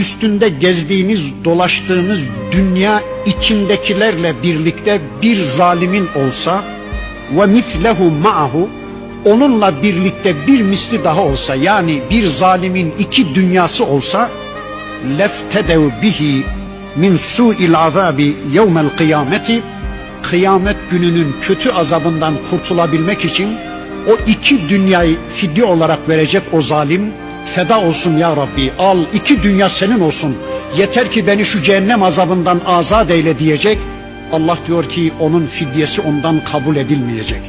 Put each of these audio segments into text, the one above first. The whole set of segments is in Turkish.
üstünde gezdiğiniz, dolaştığınız dünya içindekilerle birlikte bir zalimin olsa ve mitlehu ma'ahu onunla birlikte bir misli daha olsa yani bir zalimin iki dünyası olsa leftedev bihi min su'il azabi yevmel kıyameti kıyamet gününün kötü azabından kurtulabilmek için o iki dünyayı fidye olarak verecek o zalim feda olsun ya Rabbi al iki dünya senin olsun yeter ki beni şu cehennem azabından azat eyle diyecek Allah diyor ki onun fidyesi ondan kabul edilmeyecek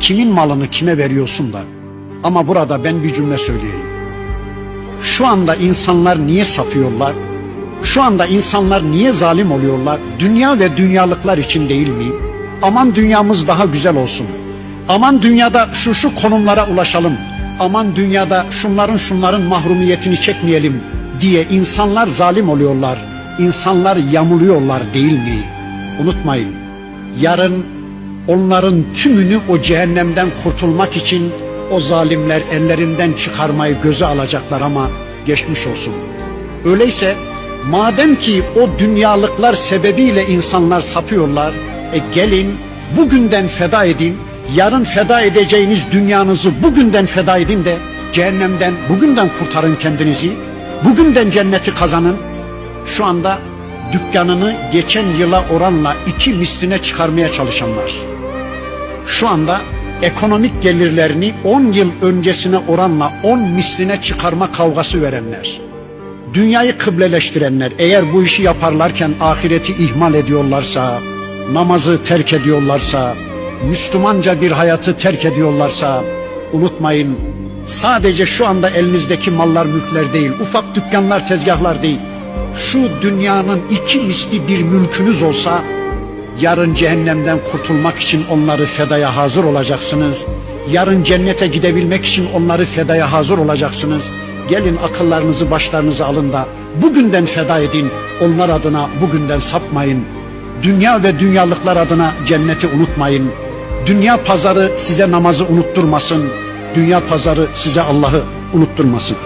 kimin malını kime veriyorsun da ama burada ben bir cümle söyleyeyim şu anda insanlar niye sapıyorlar? Şu anda insanlar niye zalim oluyorlar? Dünya ve dünyalıklar için değil mi? Aman dünyamız daha güzel olsun. Aman dünyada şu şu konumlara ulaşalım. Aman dünyada şunların şunların mahrumiyetini çekmeyelim diye insanlar zalim oluyorlar. İnsanlar yamuluyorlar değil mi? Unutmayın. Yarın onların tümünü o cehennemden kurtulmak için o zalimler ellerinden çıkarmayı göze alacaklar ama geçmiş olsun. Öyleyse madem ki o dünyalıklar sebebiyle insanlar sapıyorlar, e gelin bugünden feda edin, yarın feda edeceğiniz dünyanızı bugünden feda edin de cehennemden bugünden kurtarın kendinizi, bugünden cenneti kazanın. Şu anda dükkanını geçen yıla oranla iki misline çıkarmaya çalışanlar. Şu anda ekonomik gelirlerini 10 yıl öncesine oranla 10 misline çıkarma kavgası verenler, dünyayı kıbleleştirenler eğer bu işi yaparlarken ahireti ihmal ediyorlarsa, namazı terk ediyorlarsa, Müslümanca bir hayatı terk ediyorlarsa unutmayın sadece şu anda elinizdeki mallar mülkler değil, ufak dükkanlar tezgahlar değil. Şu dünyanın iki misli bir mülkünüz olsa Yarın cehennemden kurtulmak için onları fedaya hazır olacaksınız. Yarın cennete gidebilmek için onları fedaya hazır olacaksınız. Gelin akıllarınızı başlarınıza alın da bugünden feda edin. Onlar adına bugünden sapmayın. Dünya ve dünyalıklar adına cenneti unutmayın. Dünya pazarı size namazı unutturmasın. Dünya pazarı size Allah'ı unutturmasın.